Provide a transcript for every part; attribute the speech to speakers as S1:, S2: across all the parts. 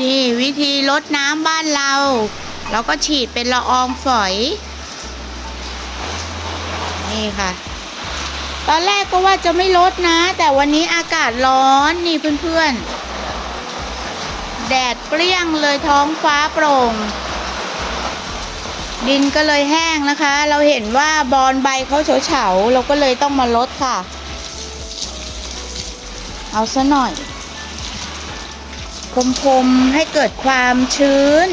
S1: นี่วิธีลดน้ำบ้านเรา เราก็ฉีดเป็นละอองฝอย นี่ค่ะ ตอนแรกก็ว่าจะไม่ลดนะ แต่วันนี้อากาศร้อนนี่เพื่อนๆ แดดเปรี้ยงเลยท้องฟ้าโปร่ง ดินก็เลยแห้งนะคะ เราเห็นว่าบอนใบเขาเฉาๆเราก็เลยต้องมาลดค่ะ เอาซะหน่อย พรมๆให้เกิดความชื้น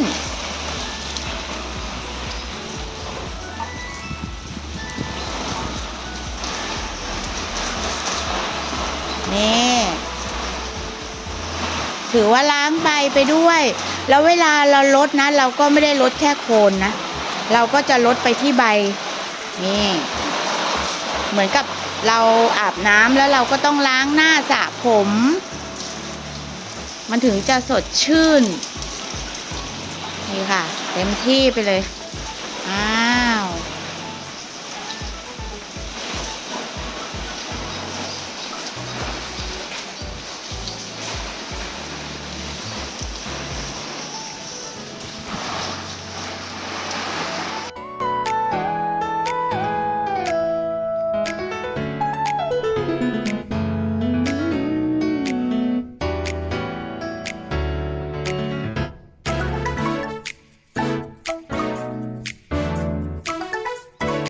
S1: นี่ ถือว่าล้างใบไปด้วย แล้วเวลาเราลดนะ เราก็ไม่ได้ลดแค่โคนนะ เราก็จะลดไปที่ใบ นี่ เหมือนกับเราอาบน้ำแล้วเราก็ต้องล้างหน้าสระผม มันถึงจะสดชื่น นี่ค่ะ เต็มที่ไปเลย อ่า